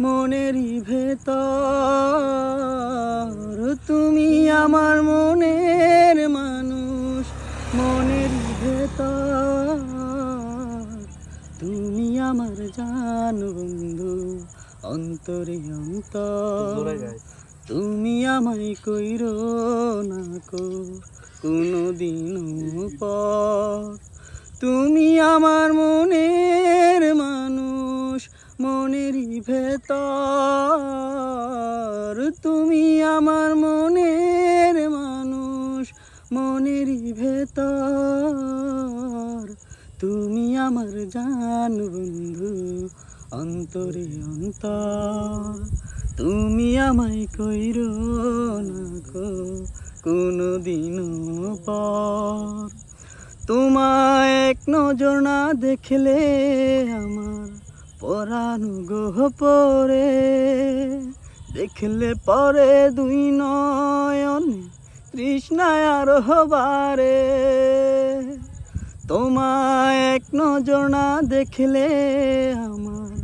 মনেরই ভেতর। তুমি আমার মনের মানুষ মনের ভেতর। তুমি আমার জান বন্ধু অন্তরে অন্তর। তুমি আমায় কইর না কো কোনো দিন পর। তুমি আমার মনের মানুষ মনেরই ভেতর। তুমি আমার মনের মানুষ, মনেরই ভেতর। তুমি আমার জান বন্ধু, অন্তরে অন্তর। তুমি আমায় কইর না কো কোনো দিন পর। তোমায় এক নজর না দেখলে আমার পরানু পরে দেখলে পরে দুই নয়নে তৃষ্ণায় আর হবারে তোমায় এক নজর না দেখলে আমার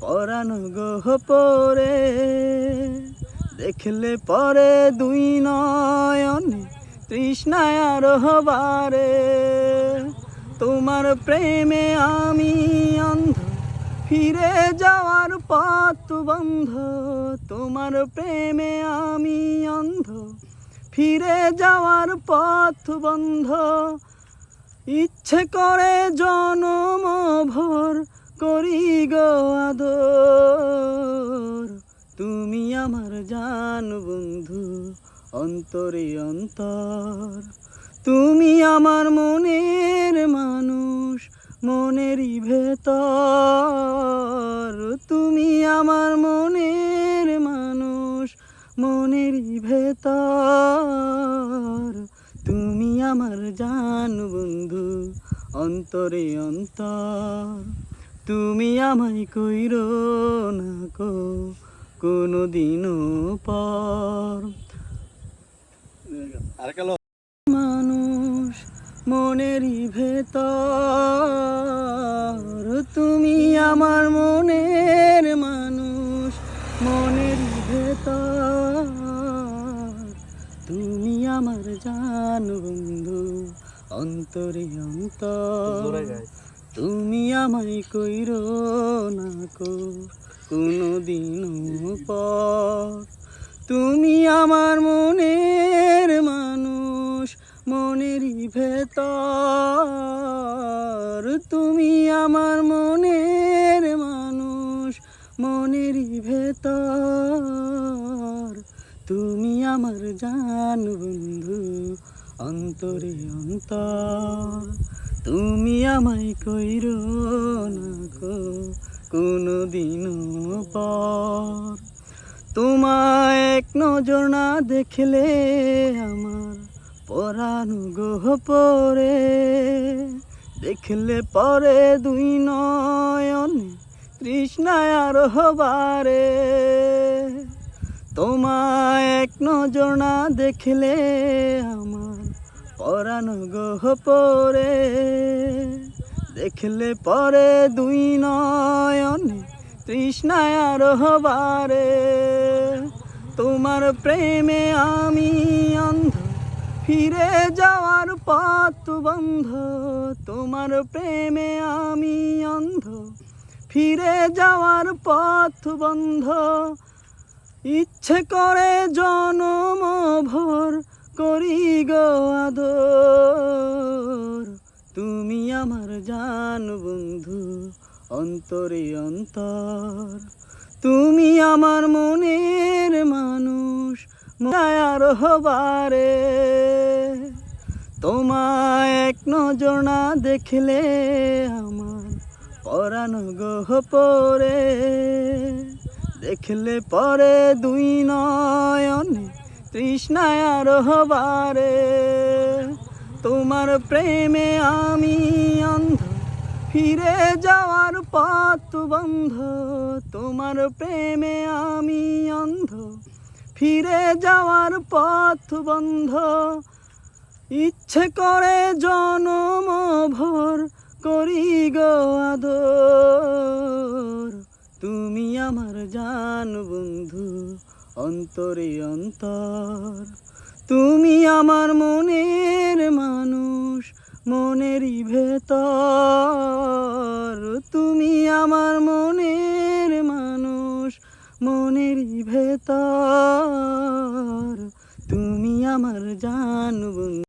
পরানো পরে দেখলে পরে দুই নয়নে তৃষ্ণায় আর হবারে তোমার প্রেমে আমি অন্ধ ফিরে যাওয়ার পথ বন্ধ, তোমার প্রেমে আমি অন্ধ। ফিরে যাওয়ার পথ বন্ধ, ইচ্ছে করে জনম ভর করি গো আদর। তুমি আমার জান বন্ধু, অন্তরে অন্তর। তুমি আমার মনের মানুষ মনেরই ভেতর। তুমি আমার মনের মানুষ মনেরই ভেতর। তুমি আমার জান বন্ধু, অন্তরে অন্তর। তুমি আমায় কইর না কো কোনো দিনও পর মনেরই ভেতর। তুমি আমার মনের মানুষ মনেরই ভেতর। তুমি আমার জান বন্ধু অন্তরে অন্তর। তুমি আমায় কইর না কো কোনো দিন পর। তুমি আমার মনের মানুষ মনেরই ভেতর। তুমি আমার মনের মানুষ মনেরই ভেতর। তুমি আমার জান বন্ধু, অন্তরে অন্তর। তুমি আমায় কইর না কো কোনো দিন পর। তোমায় এক নজর না দেখলে আমার পরানু পরে দেখলে পরে দুই নয়নে তৃষ্ণায় আর হবারে তোমায় এক নজর না দেখলে আমার পরানো পরে দেখলে পরে দুই নয়নে তৃষ্ণায় আর হবারে তোমার প্রেমে আমি অন্ধ ফিরে যাওয়ার পথ বন্ধ, তোমার প্রেমে আমি অন্ধ। ফিরে যাওয়ার পথ বন্ধ, ইচ্ছে করে জনম ভর করি গো আদর। তুমি আমার জান বন্ধু, অন্তরে অন্তর। তুমি আমার মনের মানুষ হবারে তোমায় এক নজর না দেখলে আমার পরানো গোহ পরে দেখলে পরে দুই নয়নে, তৃষ্ণায় আর হবারে তোমার প্রেমে আমি অন্ধ, ফিরে যাওয়ার পথ বন্ধ। তোমার প্রেমে আমি অন্ধ ফিরে যাওয়ার পথ বন্ধ। ইচ্ছে করে জনম ভর করি গো আদর। তুমি আমার জান বন্ধু, অন্তরে অন্তর। তুমি আমার মনের মানুষ, মনেরই ভেতর। তুমি আমার ভেতর তুমি আমার জান বন্ধু।